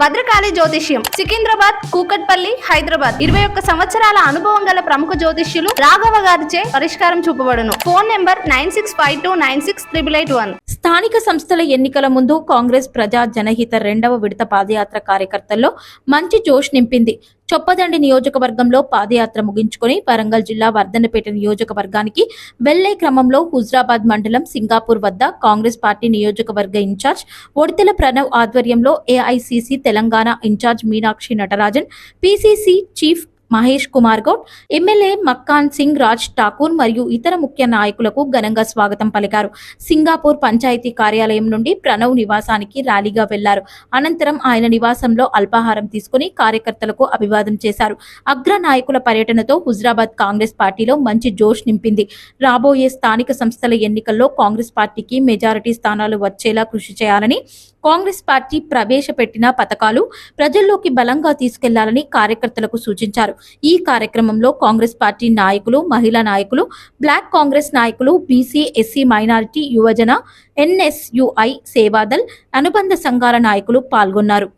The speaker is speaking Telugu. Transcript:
భద్రకాళి జ్యోతిష్యం సికింద్రాబాద్ కూకట్పల్లి హైదరాబాద్. ఇరవై ఒక్క సంవత్సరాల అనుభవం గల ప్రముఖ జ్యోతిష్యులు రాఘవ గారిచే పరిష్కారం చూపబడును. Phone number nine six five two nine six triple eight one. స్థానిక సంస్థల ఎన్నికల ముందు కాంగ్రెస్ ప్రజా జనహిత రెండవ విడత పాదయాత్ర కార్యకర్తల్లో మంచి జోష్ నింపింది. చొప్పదండి నియోజకవర్గంలో పాదయాత్ర ముగించుకొని వరంగల్ జిల్లా వర్ధన్నపేట నియోజకవర్గానికి వెళ్ళే క్రమంలో హుజరాబాద్ మండలం సింగాపూర్ వద్ద కాంగ్రెస్ పార్టీ నియోజకవర్గ ఇన్ఛార్జ్ ఒడితెల ప్రణవ్ ఆధ్వర్యంలో AICC Telangana in charge Meenakshi Natarajan PCC chief Mahesh Kumar Goud MLA Makkan Singh Raj Thakur మరియు ఇతర ముఖ్య నాయకులకు ఘనంగా స్వాగతం పలికారు. సింగాపూర్ పంచాయతీ కార్యాలయం నుండి ప్రణవ్ నివాసానికి ర్యాలీగా వెళ్ళారు. అనంతరం ఆయన నివాసంలో అల్పాహారం తీసుకుని కార్యకర్తలకు అభివాదం చేశారు. అగ్ర నాయకుల పర్యటనతో హుజరాబాద్ కాంగ్రెస్ పార్టీలో మంచి జోష్ నింపింది. రాబోయే స్థానిక సంస్థల ఎన్నికల్లో కాంగ్రెస్ పార్టీకి మెజారిటీ స్థానాలు వచ్చేలా కృషి చేయాలని కాంగ్రెస్ పార్టీ ప్రవేశపెట్టిన పథకాలు ప్రజల్లోకి బలంగా తీసుకెళ్ళాలని కార్యకర్తలకు సూచించారు. ఈ కార్యక్రమంలో కాంగ్రెస్ పార్టీ నాయకులు మహిళా నాయకులు బ్లాక్ కాంగ్రెస్ నాయకులు బీసీ ఎస్సీ మైనారిటీ యువజన ఎన్ఎస్యుఐ సేవాదల్ అనుబంధ సంఘాల నాయకులు పాల్గొన్నారు.